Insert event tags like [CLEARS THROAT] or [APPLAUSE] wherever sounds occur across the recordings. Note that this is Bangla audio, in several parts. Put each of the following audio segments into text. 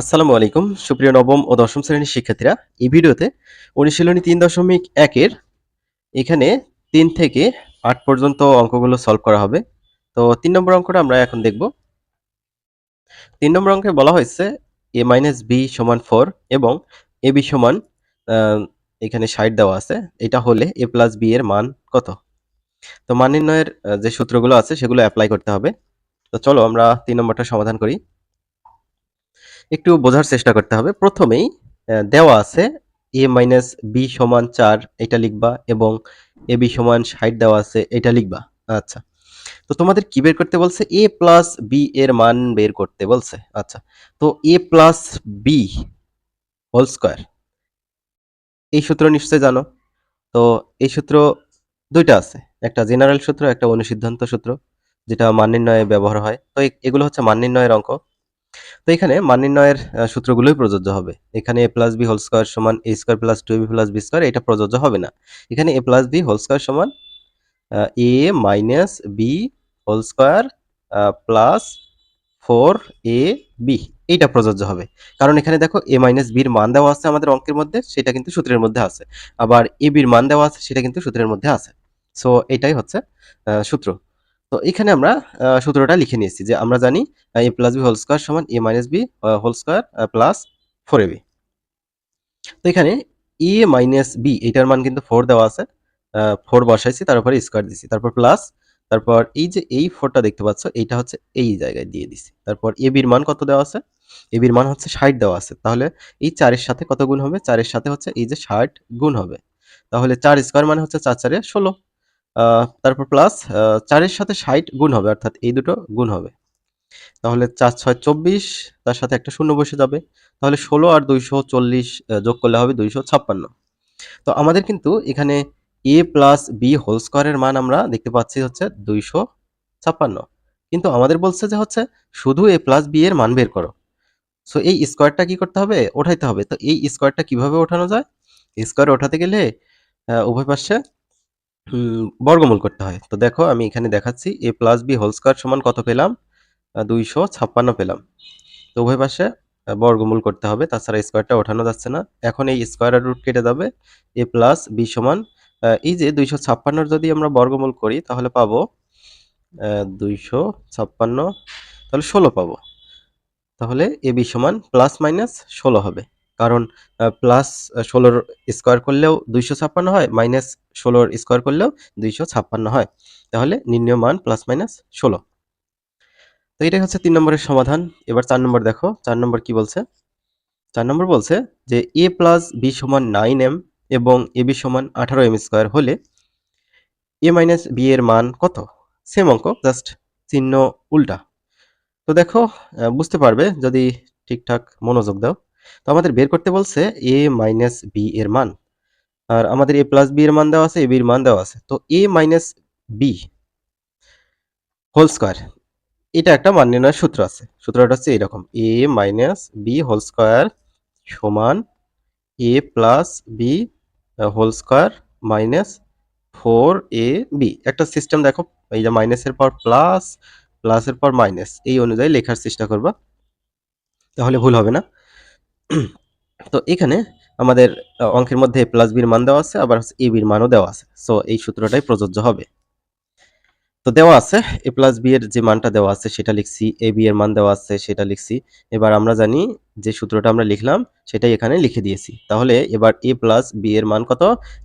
আসসালামু আলাইকুম। সুপ্রিয় নবম ও দশম শ্রেণির শিক্ষার্থীরা, এই ভিডিওতে অনুশীলনী তিন দশমিক একের এখানে তিন থেকে আট পর্যন্ত অঙ্কগুলো সলভ করা হবে। তো তিন নম্বর অঙ্কটা আমরা এখন দেখব। তিন নম্বর অঙ্কে বলা হয়েছে এ মাইনাস বি সমান ফোর এবং এ বি সমান এখানে ষাট দেওয়া আছে। এটা হলে এ প্লাস বি এর মান কত? তো মান নির্ণয়ের যে সূত্রগুলো আছে সেগুলো অ্যাপ্লাই করতে হবে। তো চলো আমরা তিন নম্বরটা সমাধান করি। একটু বোঝার চেষ্টা করতে হবে। প্রথমেই দেওয়া আছে এ মাইনাস বি সমান চার, এটা লিখবা, এবং এ বি সমান ষাট দেওয়া আছে, এটা লিখবা। আচ্ছা। তো তোমাদের কি বের করতে বলছে? এ প্লাস বি এর মান বের করতে বলছে। আচ্ছা। তো A plus B whole square এই সূত্র নিশ্চয় জানো। তো এই সূত্র দুইটা আছে। একটা জেনারেল সূত্র, একটা অনুসিদ্ধান্ত সূত্র, যেটা মান নির্ণয়ে ব্যবহার হয়। তো এগুলো হচ্ছে মান নির্ণয়ের অঙ্ক। তো এখানে মান নির্ণয়ের সূত্রগুলোই প্রযোজ্য হবে। এখানে A plus B whole square সমান A square plus two B plus B square এটা প্রযোজ্য হবে না। এখানে A plus B whole square সমান A minus B whole square plus four A B এইটা প্রযোজ্য হবে। কারণ এখানে দেখো এ মাইনাস বির মান দেওয়া আছে আমাদের অঙ্কের মধ্যে, সেটা কিন্তু সূত্রের মধ্যে আছে। আবার এ বির মান দেওয়া আছে, সেটা কিন্তু সূত্রের মধ্যে আছে। সো এটাই হচ্ছে সূত্র। তো এখানে আমরা সূত্রটা লিখে নিয়েছি যে আমরা জানি A plus B whole square সমান A minus B whole square plus four A B তো এখানে এ মাইনাস বি এটার মান কিন্তু ফোর দেওয়া আছে ফোর বসাইছি, তারপরে স্কোয়ার দিছি, তারপর প্লাস তারপর এই যে এই ফোরটা দেখতে পাচ্ছ, এইটা হচ্ছে এই জায়গায় দিয়ে দিছি, তারপর এ বির মান কত দেওয়া আছে? এ বির মান হচ্ছে ষাট দেওয়া আছে, তাহলে এই চারের সাথে কত গুণ হবে? চারের সাথে হচ্ছে এই যে ষাট গুণ হবে, তাহলে চার স্কোয়ার মানে হচ্ছে চার চারে ষোলো। তারপর প্লাস চারের সাথে ষাট গুণ হবে, অর্থাৎ এই দুটো গুণ হবে। তাহলে চার, ছয়, চব্বিশ, তার সাথে একটা শূন্য বসে যাবে। তাহলে ষোলো আর দুইশো চল্লিশ যোগ করলে হবে দুইশো ছাপ্পান্ন। তো আমাদের কিন্তু এখানে এ প্লাস বি হোল স্কোয়ারের মান আমরা দেখতে পাচ্ছি হচ্ছে দুইশো ছাপ্পান্ন। কিন্তু আমাদের বলছে যে হচ্ছে শুধু এ প্লাস বি এর মান বের করো। সো এই স্কোয়ারটা কি করতে হবে? ওঠাইতে হবে। তো এই স্কোয়ারটা কীভাবে ওঠানো যায়? স্কোয়ার ওঠাতে গেলে উভয় পাশে বর্গমূল করতে হয়। তো দেখো, আমি এখানে দেখাচ্ছি, A plus B whole square সমান কত পেলাম? দুইশো ছাপ্পান্ন পেলাম। তো উভয় পাশে বর্গমূল করতে হবে, তাছাড়া স্কোয়ারটা ওঠানো যাচ্ছে না। এখন এই স্কোয়ারের রুট কেটে যাবে এ প্লাস বি সমান এই যে দুইশো ছাপ্পান্নর যদি আমরা বর্গমূল করি, তাহলে পাবো দুইশো ছাপ্পান্ন, তাহলে ষোলো পাবো। তাহলে এ বি সমান প্লাস মাইনাস ষোলো হবে। কারণ প্লাস ষোলোর স্কোয়ার করলেও দুইশো ছাপ্পান্ন হয় মাইনাস ষোলোর স্কোয়ার করলেও দুইশো ছাপ্পান্ন হয়। তাহলে নির্ণয় মান প্লাস মাইনাস ষোলো। তো এটাই হচ্ছে তিন নম্বরের সমাধান। এবার চার নম্বর দেখো। চার নম্বর কি বলছে? চার নম্বর বলছে যে এ প্লাস বি সমান নাইন এম এবং এ বি সমান আঠারো এম স্কোয়ার হলে এ মাইনাস বি এর মান কত? সেম অঙ্ক জাস্ট চিহ্ন উল্টা। তো দেখো বুঝতে পারবে যদি ঠিকঠাক মনোযোগ দাও। তো আমাদের বের করতে বলছে এ মাইনাস বি এর মান। আর আমাদের এ প্লাস বি এর মান দেওয়া আছে এ বির মান দেওয়া আছে। তো A minus B whole square এটা একটা মান নির্ণয়ের সূত্র আছে। সূত্রটা হচ্ছে এরকম A minus B whole square সমান A plus B whole square minus four A B একটা সিস্টেম দেখো, এই যে মাইনাসের পর প্লাস প্লাসের পর মাইনাস এই অনুযায়ী লেখার চেষ্টা করবা। তাহলে ভুল হবে না। [CLEARS THROAT] তো এখানে আমাদের অঙ্কের মধ্যে প্লাস বির মান দেওয়া আছে, আবার এ বির মানও দেওয়া আছে। সো এই সূত্রটাই প্রযোজ্য হবে। তো দেওয়া আছে এ প্লাস বি এর যে মানটা দেওয়া আছে, সেটা লিখছি এ বি এর মান দেওয়া আছে, সেটা লিখছি। এবার আমরা জানি যে সূত্রটা আমরা লিখলাম, সেটাই এখানে লিখে দিয়েছি। তাহলে এবার এ প্লাস বি এর মান কত?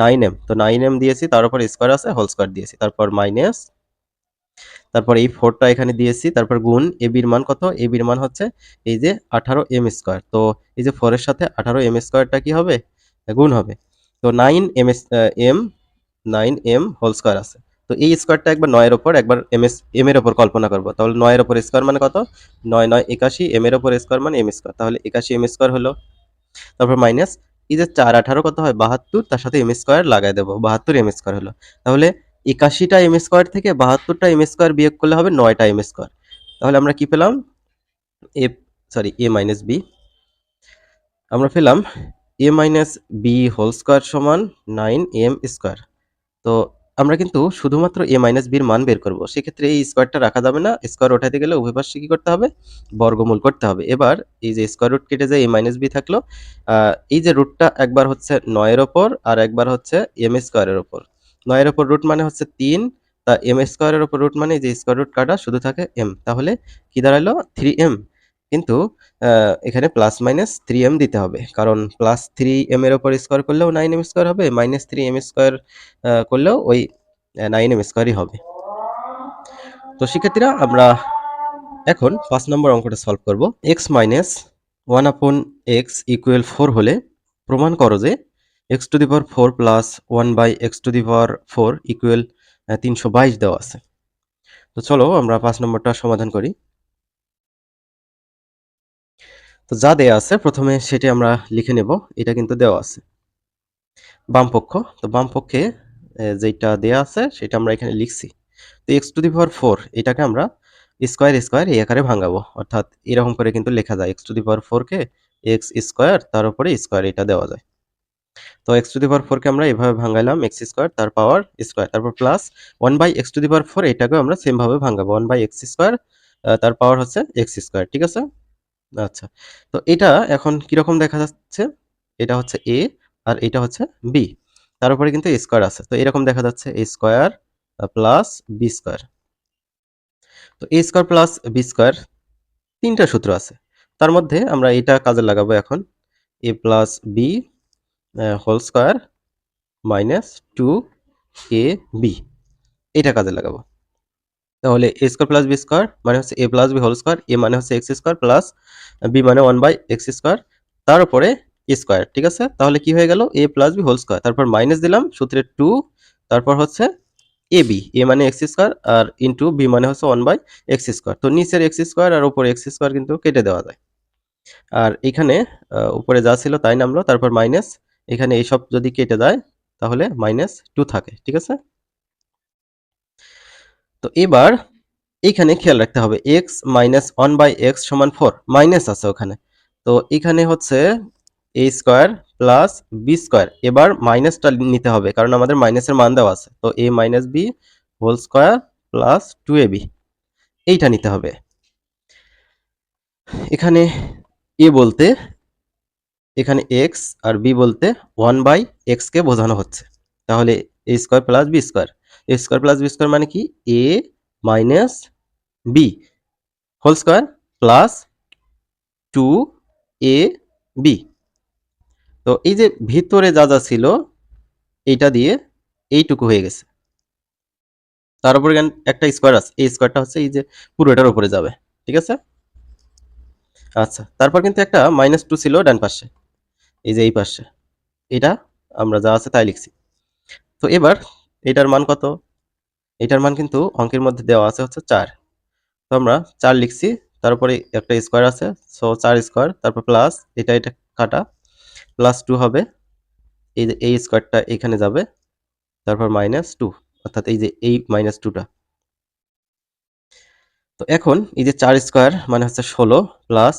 নাইন এম তো নাইন এম দিয়েছি, তার উপর স্কোয়ার আছে হোল স্কোয়ার দিয়েছি। তারপর মাইনাস তারপর এই ফোরটা এখানে দিয়েছি, তারপর গুণ এ বির মান কত? এ বির মান হচ্ছে এই যে আঠারো এম স্কোয়ার। তো এই যে ফোরের সাথে আঠারো এম স্কোয়ারটা কি হবে? গুণ হবে। তো nine M S M, nine M whole square আছে। তো এই স্কোয়ারটা একবার নয়ের ওপর একবার এম এস, এম এর ওপর কল্পনা করব। তাহলে নয়ের ওপর স্কোয়ার মানে কত? নয় নয়, একাশি, এম এর ওপর স্কোয়ার মানে এম স্কোয়ার। তাহলে একাশি এম স্কোয়ার হলো। তারপর মাইনাস, এই যে চার আঠারো কত হয়? বাহাত্তর, তার সাথে এম স্কোয়ার লাগাই দেবো। বাহাত্তর এম স্কোয়ার হলো। তাহলে একাশিটা এম স্কোয়ার থেকে বাহাত্তরটা এম স্কোয়ার বিয়োগ করলে হবে নয়টা এম স্কোয়ার তাহলে আমরা কি পেলাম? A sorry A minus B আমরা পেলাম A minus B whole square সমান নাইন এম স্কোয়ার তো আমরা কিন্তু শুধুমাত্র এ মাইনাস বির মান বের করব। সেক্ষেত্রে এই স্কোয়ারটা রাখা যাবে না। স্কোয়ার ওঠাতে গেলে উভয় পাশে কি করতে হবে? বর্গমূল করতে হবে। এবার এই যে স্কোয়ার রুট কেটে যায় এ মাইনাস বি থাকল এই যে রুটটা একবার হচ্ছে নয়ের ওপর আর একবার হচ্ছে এম স্কোয়ারের ওপর। নয়ের ওপর রুট মানে হচ্ছে তিন, তা এম স্কোয়ারের ওপর রুট মানে যে স্কোয়ার রুট কাটা শুধু থাকে এম। তাহলে কি দাঁড়াল? Three M. কিন্তু এখানে প্লাস মাইনাস থ্রি এম দিতে হবে। কারণ প্লাস থ্রি এম এর ওপর স্কোয়ার করলেও নাইন এম স্কোয়ার হবে মাইনাস থ্রি এম স্কোয়ার করলেও ওই নাইন এম স্কোয়ারই হবে। তো শিক্ষার্থীরা, আমরা এখন পাঁচ নম্বর অঙ্কটা সলভ করব। X minus one upon X equal four হলে প্রমাণ করো যে X to the power four plus one by X to the power four equal তিনশো বাইশ দেওয়া আছে। তো চলো আমরা পাঁচ নম্বরটা সমাধান করি। তো যা দেওয়া আছে প্রথমে সেটি আমরা লিখে নেব এটা কিন্তু দেওয়া আছে। বাম পক্ষ তো বাম পক্ষে আহ, যেটা দেয়া আছে সেটা আমরা এখানে লিখছি। তো X to the power four এটাকে আমরা স্কোয়ার স্কোয়ার এই আকারে ভাঙাবো। অর্থাৎ এরকম করে কিন্তু লেখা যায়। এক্স টু দি পাওয়ার ফোরকে এক্স স্কোয়ার তার উপরে স্কোয়ার এটা দেওয়া যায়। তো এক্স টু দি পাওয়ার ফোরকে আমরা এভাবে ভাঙাইলাম এক্স স্কোয়ার তার পাওয়ার স্কোয়ার তারপর plus one by X to the power four এটাকেও আমরা সেম ভাবে ভাঙাবো ওয়ান বাই এক্স স্কোয়ার তার পাওয়ার হচ্ছে এক্স স্কোয়ার ঠিক আছে? আচ্ছা তো এটা এখন কীরকম দেখা যাচ্ছে? এটা হচ্ছে এ আর এটা হচ্ছে বি তার উপরে কিন্তু স্কোয়ার আছে, তো এরকম দেখা যাচ্ছে A square plus B square তো A square plus B square তিনটা সূত্র আছে, তার মধ্যে আমরা এটা কাজে লাগাবো এখন A plus B whole square minus two A B এটা কাজে লাগাবো। তাহলে A square plus B square মানে হচ্ছে A plus B whole square A মানে হচ্ছে এক্স স্কোয়ার প্লাস বি মানে ওয়ান বাই এক্স স্কোয়ার তার উপরে স্কোয়ার ঠিক আছে? তাহলে কি হয়ে গেল? A plus B whole square তারপর মাইনাস দিলাম সূত্রে টু তারপর হচ্ছে এ বি এ মানে এক্স স্কোয়ার আর ইন্টু বি মানে হচ্ছে ওয়ান বাই এক্স স্কোয়ার তো নিচের এক্স স্কোয়ার আর উপরে এক্স স্কোয়ার কিন্তু কেটে দেওয়া যায়। আর এখানে উপরে যা ছিল তাই নামলো, তারপর মাইনাস এখানে এইসব যদি কেটে যায় তাহলে মাইনাস টু থাকে, ঠিক আছে? তো এবার এখানে খেয়াল রাখতে হবে X minus one by X সমান ফোর মাইনাস আছে ওখানে। তো এখানে হচ্ছে A square plus B square এবার মাইনাসটা নিতে হবে, কারণ আমাদের মাইনাসের মান দেওয়া আছে। তো A minus B whole square plus two A B এইটা নিতে হবে। এখানে এ বলতে এখানে এক্স আর বি বলতে ওয়ান বাই এক্সকে বোঝানো হচ্ছে। তাহলে A square plus B square A square plus B square মানে কি? A minus B whole square plus two A B তো এই যে ভিতরে যা যা ছিল, এইটা দিয়ে এইটুকু হয়ে গেছে। তার উপরে একটা স্কোয়ার আছে? এই স্কোয়ারটা হচ্ছে এই যে পুরোটার উপরে যাবে। ঠিক আছে? আচ্ছা তারপর কিন্তু একটা মাইনাস টু ছিল ডান পাশে। এই যে এই পাশে, এটা আমরা যা আছে তাই লিখছি। তো এবার এটার মান কত? এটার মান কিন্তু অঙ্কের মধ্যে দেওয়া আছে হচ্ছে চার। তো আমরা চার লিখছি, তারপরে একটা স্কোয়ার আছে, সো চার স্কোয়ার, তারপর প্লাস এটা এটা কাটা, প্লাস টু হবে, এই যে এই স্কোয়ারটা এখানে যাবে, তারপর মাইনাস টু, অর্থাৎ এই যে এই মাইনাস টুটা তো এখন এই যে চার স্কোয়ার মানে হচ্ছে ষোলো প্লাস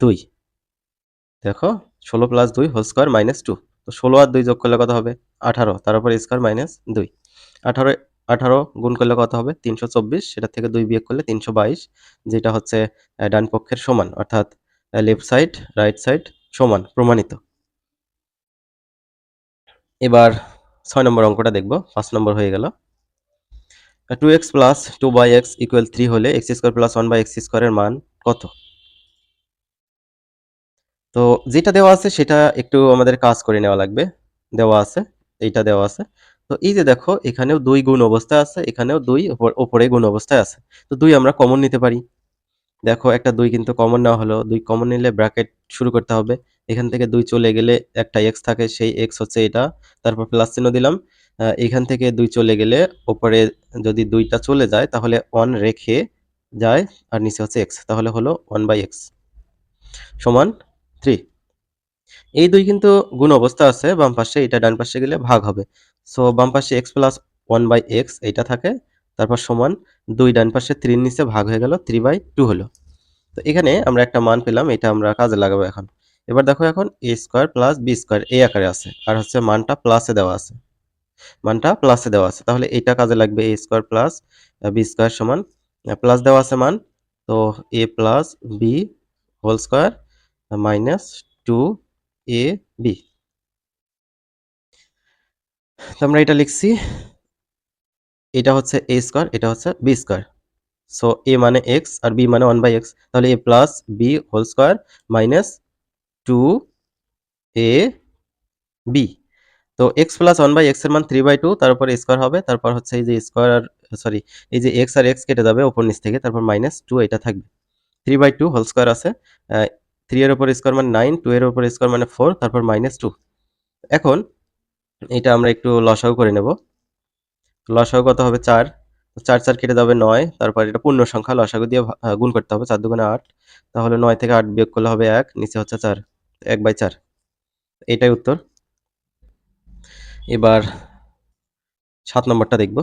দুই দেখো, ষোলো প্লাস দুই হোল স্কোয়ার মাইনাস টু তো ষোলো আর দুই যোগ করলে কত হবে? আঠারো। তার উপর স্কোয়ার মাইনাস দুই। আঠারো আঠারো গুণ করলে কত হবে? তিনশো চব্বিশ। সেটা থেকে দুই বিয়োগ করলে তিনশো বাইশ, যেটা হচ্ছে ডান পক্ষের সমান, অর্থাৎ লেফট সাইড রাইট সাইড সমান, প্রমাণিত। এবার ছয় নম্বর অঙ্কটা দেখব। পাঁচ নম্বর হয়ে গেল। Two X plus two by X equal three হলে X square plus one by X স্কোয়ারের মান কত? তো যেটা দেওয়া আছে সেটা একটু আমাদের কাজ করে নেওয়া লাগবে। দেওয়া আছে, এইটা দেওয়া আছে। তো এই যে দেখো, এখানেও দুই গুণ অবস্থায় আছে, এখানেও দুই, ওপর- গুণ অবস্থায় আছে। তো দুই আমরা কমন নিতে পারি। দেখো, একটা দুই কিন্তু কমন না হলো। দুই কমন নিলে ব্র্যাকেট শুরু করতে হবে। এখান থেকে দুই চলে গেলে একটা এক্স থাকে, সেই এক্স হচ্ছে এটা। তারপর প্লাস চিহ্ন দিলাম। এখান থেকে দুই চলে গেলে ওপরে যদি দুইটা চলে যায়, তাহলে ওয়ান রেখে যায়, আর নিচে হচ্ছে এক্স তাহলে হলো ওয়ান বাই এক্স সমান থ্রি। এই দুই কিন্তু গুণ অবস্থা আছে, বাম পাশে এটা ডান পাশে গেলে ভাগ হবে। সো বাম পাশে x plus one by x এইটা থাকে, তারপর সমান দুই, ডান পাশে থ্রির নিচে ভাগ হয়ে গেল থ্রি বাই টু হলো। তো এখানে আমরা একটা মান পেলাম, এটা আমরা কাজে লাগাবো এখন। এবার দেখো এখন a square plus b square এই আকারে আছে, আর হচ্ছে মানটা প্লাসে দেওয়া আছে। মানটা প্লাসে দেওয়া আছে, তাহলে এটা কাজে লাগবে a square plus b square সমান প্লাস দেওয়া আছে মান, তো a plus b whole square minus two a b. তো আমরা এটা লিখছি, এটা হচ্ছে এ স্কোয়ার এটা হচ্ছে বি স্কোয়ার সো এ মানে এক্স আর বি মানে ওয়ান বাই এক্স তাহলে a plus b whole square minus two a b তো এক্স প্লাস ওয়ান বাই এক্সের মান থ্রি বাই টু তারপর স্কোয়ার হবে, তারপর হচ্ছে এই যে স্কোয়ার আর সরি এই যে এক্স আর এক্স কেটে যাবে ওপর নিচ থেকে, তারপর মাইনাস টু এটা থাকবে। Three by two whole square আছে থ্রি এর ওপর স্কোয়ার মানে নাইন টু এর ওপর স্কোয়ার মানে ফোর তারপর মাইনাস টু এখন এটা আমরা একটু লসাগু করে নেব। লসাগু কত হবে? চার। চার চার কেটে যাবে নয়, তারপর এটা পূর্ণ সংখ্যা লসাগু দিয়ে গুণ করতে হবে, চার দুগুণে আট। তাহলে নয় থেকে আট বিয়োগ করলে হবে এক, নিচে হচ্ছে চার, এক বাই চার। এটাই উত্তর। এবার সাত নম্বরটা দেখব।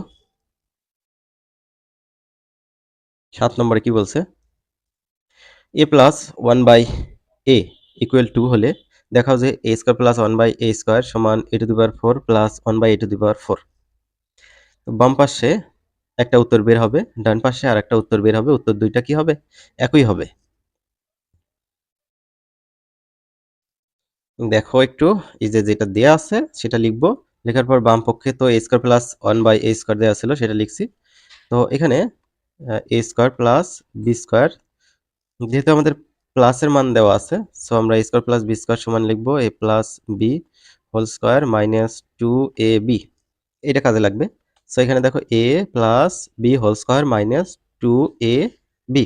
সাত নম্বরে কি বলছে? A plus one by a equal to হলে দেখাও যে a square plus one by a square সমান a to the power four plus one by a to the power four বাম পাশে একটা উত্তর বের হবে, ডান পাশে আর একটা উত্তর বের হবে, উত্তর দুইটা কি হবে? একই হবে। দেখো একটু, এই যে যেটা দেয়া আছে সেটা লিখব। লেখার পর বাম পক্ষে তো a square plus one by a square দেওয়া ছিল, সেটা লিখছি। তো এখানে a square plus b square যেহেতু আমাদের প্লাসের মান দেওয়া আছে। সো আমরা স্কোয়ার প্লাস বি স্কোয়ার সমান লিখব a plus b whole square minus two a b এটা কাজে লাগবে। সো এখানে দেখো a plus b whole square minus two a b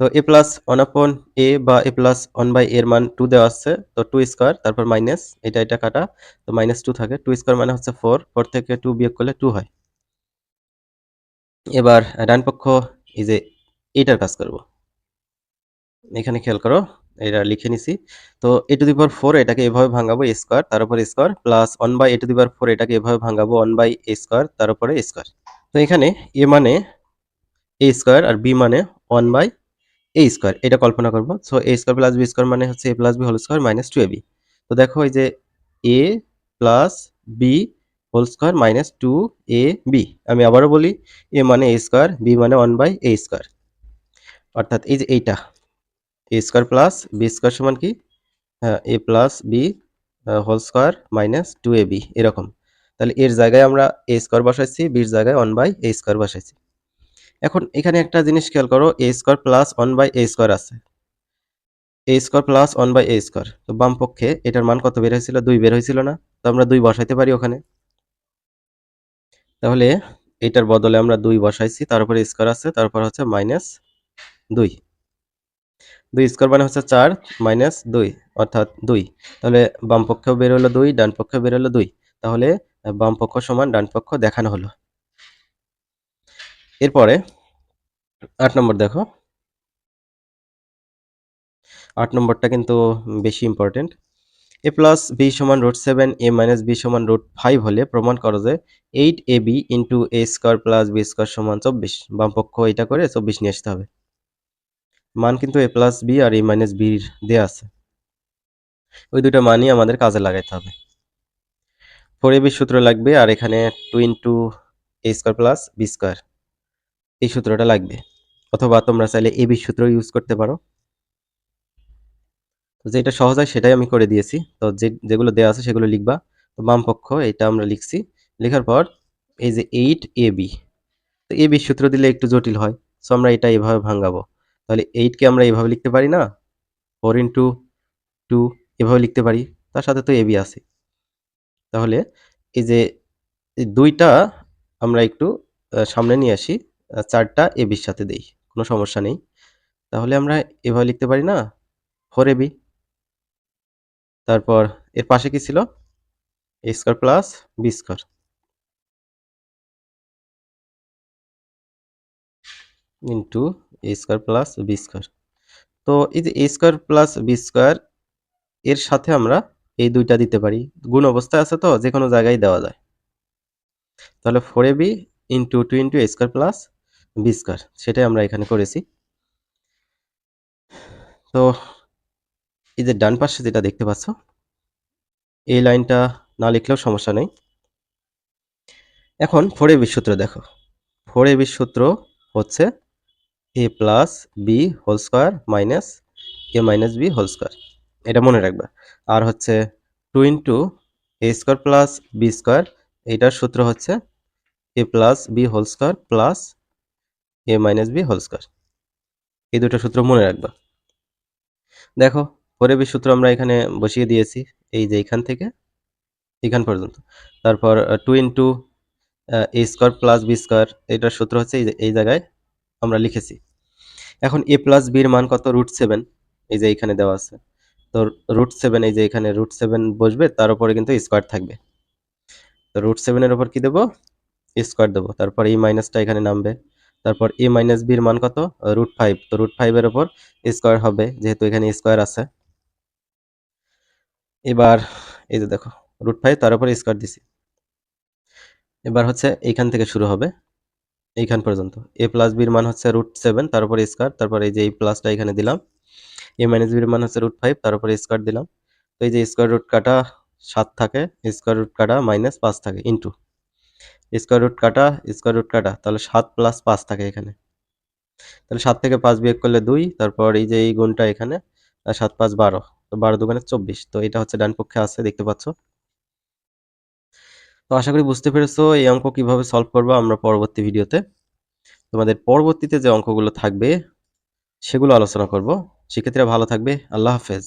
তো এ প্লাস ওয়ান আপন এ বা এ প্লাস ওয়ান বাই এর মান টু দেওয়া আছে। তো টু স্কোয়ার তারপর মাইনাস এটা এটা কাটা। তো মাইনাস টু থাকে। টু স্কোয়ার মানে হচ্ছে ফোর ফোর থেকে টু বিয়োগ করলে টু হয়। এবার ডান পক্ষ এই যে এইটার কাজ করব। এখানে খেয়াল করো, এটা লিখে নিছি। তো এ টু দি পাওয়ার ফোর এটাকে এভাবে ভাঙাবো এ স্কোয়ার তার square plus one by a to the power four এটাকে এভাবে ভাঙাবো ওয়ান বাই এ স্কোয়ার তার উপরে স্কোয়ার তো এখানে এ মানে এ স্কোয়ার আর বি মানে ওয়ান বাই এ স্কোয়ার এটা কল্পনা করব। So a square plus b square মানে হচ্ছে a plus b whole square minus two a b তো দেখো এই যে a plus b whole square minus two a b আমি আবারও বলি এ মানে এ স্কোয়ার বি মানে ওয়ান বাই এ স্কোয়ার অর্থাৎ এই যে এইটা। A square plus b square সমান কি? হ্যাঁ a plus b whole square minus two a b, এরকম। তাহলে এর জায়গায় আমরা এ স্কোয়ার বসাইছি, বির জায়গায় ওয়ান বাই এ স্কোয়ার বসাইছি। এখন এখানে একটা জিনিস খেয়াল করো, a square plus one by a square আছে। A square plus one by a square, তো বাম পক্ষে এটার মান কত বের হয়েছিল? দুই বের হয়েছিল না, তো আমরা দুই বসাইতে পারি ওখানে। তাহলে এটার বদলে আমরা দুই বসাইছি, তার উপরে স্কোয়ার আছে তারপর হচ্ছে মাইনাস দুই। দুই স্কোয়ার মানে হচ্ছে চার মাইনাস দুই, অর্থাৎ দুই। তাহলে বাম পক্ষেও বের হলো দুই, ডান পক্ষেও বের হলো দুই। তাহলে বাম পক্ষ সমান ডান পক্ষ দেখানো হলো। এরপরে, আট নম্বর দেখো। আট নম্বরটা কিন্তু বেশি ইম্পর্টেন্ট এ প্লাস বি সমান root seven a minus b সমান রুট ফাইভ হলে প্রমাণ করো যে eight a b into a square plus b square সমান চব্বিশ। বামপক্ষ এটা করে চব্বিশ নিয়ে আসতে হবে। মান কিন্তু এ প্লাস বি আর এ মাইনাস বির দেওয়া আছে। ওই দুটো মানই আমাদের কাজে লাগাইতে হবে। ফোর এ বি সূত্র লাগবে আর এখানে two into a square plus b square এই সূত্রটা লাগবে। অথবা তোমরা চাইলে এ বি সূত্র ইউজ করতে পারো। তো যেটা সহজ হয় সেটাই আমি করে দিয়েছি। তো যে, যেগুলো দেওয়া আছে সেগুলো লিখবা। তো বাম পক্ষ এটা আমরা লিখছি। লেখার পর এই যে এইট এ বি তো এ বি সূত্র দিলে একটু জটিল হয়। সো আমরা এটা এভাবে ভাঙাবো। তাহলে এইটকে আমরা এভাবে লিখতে পারি না? ফোর ইন্টু টু এভাবে লিখতে পারি। তার সাথে তো এ বি আছে। তাহলে এই যে দুইটা আমরা একটু সামনে নিয়ে আসি। চারটা এ বির সাথে দেই, কোনো সমস্যা নেই। তাহলে আমরা এভাবে লিখতে পারি না? ফোর এবি তারপর এর পাশে কি ছিল? A square plus b square into a square plus b square তো এই যে a square plus b square এর সাথে আমরা এই দুইটা দিতে পারি। গুণ অবস্থায় আছে তো, যে কোনো জায়গায় দেওয়া যায়। তাহলে four a b into two into a square plus b square সেটাই আমরা এখানে করেছি। তো এই যে ডান পাশে যেটা দেখতে পাচ্ছ, এই লাইনটা না লিখলেও সমস্যা নেই। এখন ফোর এ বির সূত্র দেখো। ফোর এ বি সূত্র হচ্ছে a plus b whole square minus a minus b whole square এটা মনে রাখবা। আর হচ্ছে two into a square plus b square এইটার সূত্র হচ্ছে a plus b whole square plus a minus b whole square এই দুটো সূত্র মনে রাখবা। দেখো পরে বি সূত্র আমরা এখানে বসিয়ে দিয়েছি, এই যে এখান থেকে, এখান পর্যন্ত। তারপর two into a square plus b square এটার সূত্র হচ্ছে এই জায়গায় আমরা লিখেছি। এখন এ প্লাস বির মান কত? রুট সেভেন এই যে এখানে দেওয়া আছে। তো রুট সেভেন এই যে এখানে রুট সেভেন বসবে, তার উপরে কিন্তু স্কোয়ার থাকবে। তো রুট সেভেনের উপর কি দেবো? স্কোয়ার দেবো। তারপর এই মাইনাসটা এখানে নামবে। তারপর এ মাইনাস বির মান কত? রুট ফাইভ তো রুট ফাইভের ওপর স্কোয়ার হবে, যেহেতু এখানে স্কোয়ার আছে। এবার, এই যে দেখো রুট ফাইভ তার উপর স্কোয়ার দিছি। এবার হচ্ছে এইখান থেকে শুরু হবে। এইখান পর্যন্ত। এ প্লাস বির মান হচ্ছে রুট সেভেন তার উপর স্কোয়ার তারপর এই যে এই প্লাসটা এখানে দিলাম। এ মাইনাস বির মান হচ্ছে রুট ফাইভ তার উপরে স্কোয়ার দিলাম। তো এই যে স্কোয়ার রুট কাটা সাত থাকে স্কোয়ার রুট কাটা মাইনাস পাঁচ থাকে ইন্টু স্কোয়ার রুট কাটা স্কোয়ার রুট কাটা, তাহলে সাত প্লাস পাঁচ থাকে এখানে। তাহলে সাত থেকে পাঁচ বিয়োগ করলে দুই, তারপর এই যে এই গুণটা এখানে, সাত পাঁচ বারো, তো বারো দুগুণে চব্বিশ, তো এটা হচ্ছে ডান পক্ষে আছে, দেখতে পাচ্ছ। তো আশা করি বুঝতে পেরেছ এই অঙ্ক কীভাবে সলভ করব আমরা পরবর্তী ভিডিওতে। তোমাদের পরবর্তীতে যে অঙ্কগুলো থাকবে, সেগুলো আলোচনা করব। শিক্ষার্থীরা ভালো থাকবে। আল্লাহ হাফেজ।